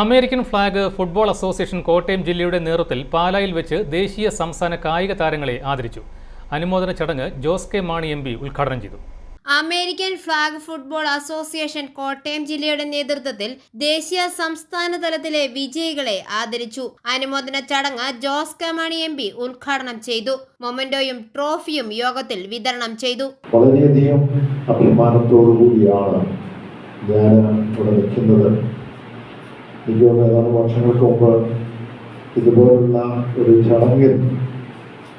American flag football association Kottayam ജില്ലയുടെ നേതൃത്വത്തിൽ പാലായിൽ വെച്ച് ദേശീയ സംസ്ഥാന കായിക താരങ്ങളെ ആദരിച്ചു. അനുമോദന ചടങ്ങ് Jose K Mani M P ഉദ്ഘാടനം ചെയ്തു. American flag football association Kottayam ജില്ലയുടെ നേതൃത്വത്തിൽ ദേശീയ സംസ്ഥാന തലത്തിലെ വിജയികളെ ആദരിച്ചു. അനുമോദന ചടങ്ങ് ജോസ് കമാണി മാണി എം പി ഉദ്ഘാടനം ചെയ്തു. മൊമന്റോയും ട്രോഫിയും യോഗത്തിൽ വിതരണം ചെയ്തു. വളരെയധികം അഭിമാനത്തോടു കൂടിയാണ് ഞാൻ ഇവിടെ നിൽക്കുന്നത് എനിക്ക് തോന്നുന്നു ഏതാനും വർഷങ്ങൾക്ക് മുമ്പ് ഇതുപോലുള്ള ഒരു ചടങ്ങിൽ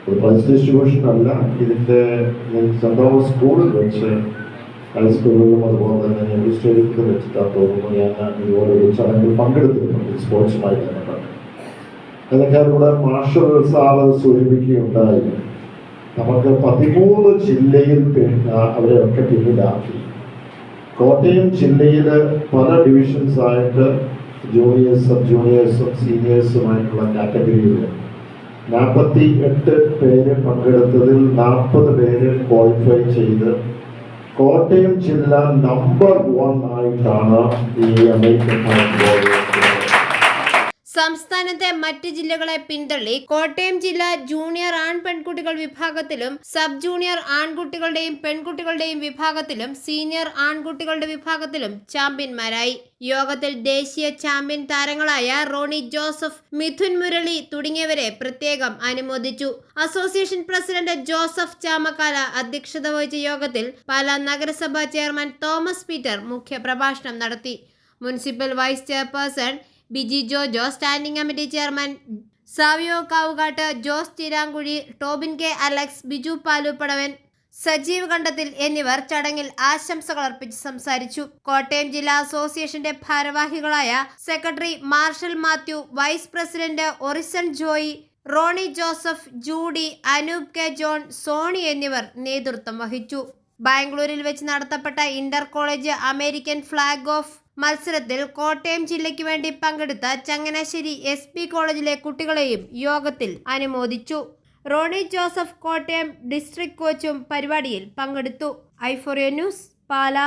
ഒരു പ്രൈസ് ഡിസ്ട്രിബ്യൂഷൻ അല്ല ഇതിന്റെ ഞാൻ സെന്റ് തോമസ് സ്കൂളിൽ വെച്ച് ഹൈസ്കൂളിലും അതുപോലെ തന്നെ നെഹ്റു സ്റ്റേഡിയത്തിൽ വെച്ചിട്ടാണ് തോന്നുന്നു ഞാൻ ഇതുപോലെ ഒരു ചടങ്ങിൽ പങ്കെടുത്തിരുന്നു സ്പോർട്സുമായി ബന്ധപ്പെട്ട്. കൂടെ മാർഷൽ സാറ് സൂചിപ്പിക്കുകയുണ്ടായി. നമുക്ക് പതിമൂന്ന് ജില്ലയിൽ അവരെയൊക്കെ പിന്നിലാക്കി. കോട്ടയം ജില്ലയിൽ പല ഡിവിഷൻസ് ആയിട്ട് ജൂനിയേഴ്സ് സബ് ജൂനിയേഴ്സും സീനിയേഴ്സുമായിട്ടുള്ള കാറ്റഗറിയിൽ നാൽപ്പത്തി എട്ട് പേര് പങ്കെടുത്തതിൽ നാൽപ്പത് പേര് ക്വാളിഫൈ ചെയ്ത് കോട്ടയം ജില്ല നമ്പർ വൺ ആയിട്ടാണ് ഈ അമേരിക്കൻ സംസ്ഥാനത്തെ മറ്റ് ജില്ലകളെ പിന്തള്ളി കോട്ടയം ജില്ല ജൂനിയർ ആൺ പെൺകുട്ടികൾ വിഭാഗത്തിലും സബ് ജൂനിയർ ആൺകുട്ടികളുടെയും പെൺകുട്ടികളുടെയും വിഭാഗത്തിലും സീനിയർ ആൺകുട്ടികളുടെ വിഭാഗത്തിലും ചാമ്പ്യന്മാരായി. യോഗത്തിൽ ദേശീയ ചാമ്പ്യൻ താരങ്ങളായ റോണി ജോസഫ് മിഥുൻ മുരളി തുടങ്ങിയവരെ പ്രത്യേകം അനുമോദിച്ചു. അസോസിയേഷൻ പ്രസിഡന്റ് ജോസഫ് ചാമക്കാല അധ്യക്ഷത വഹിച്ച യോഗത്തിൽ പാലാ നഗരസഭാ ചെയർമാൻ തോമസ് പീറ്റർ മുഖ്യപ്രഭാഷണം നടത്തി. Municipal vice chairperson Biji Jojo standing committee chairman Savio Kavukattu Jose Thirankuzhi Tobin K Alex Biju Paluppadavan Sajeev Kandathil എന്നിവർ ചടങ്ങിൽ ആശംസകൾ അർപ്പിച്ച് സംസാരിച്ചു. കോട്ടയം ജില്ലാ അസോസിയേഷന്റെ ഭാരവാഹികളായ secretary Marshal Mathew vice president Orison Joy Roni Joseph Judy Anoop K John Sony എന്നിവർ നേതൃത്വം വഹിച്ചു. ബാംഗ്ലൂരിൽ വെച്ച് നടത്തപ്പെട്ട inter college American flag off മത്സരത്തിൽ കോട്ടയം ജില്ലയ്ക്ക് വേണ്ടി പങ്കെടുത്ത ചങ്ങനാശ്ശേരി എസ് പി കോളേജിലെ കുട്ടികളെയും യോഗത്തിൽ അനുമോദിച്ചു. റോണി ജോസഫ് കോട്ടയം ഡിസ്ട്രിക്ട് കോച്ചും പരിപാടിയിൽ പങ്കെടുത്തു. Euphoria news Pala.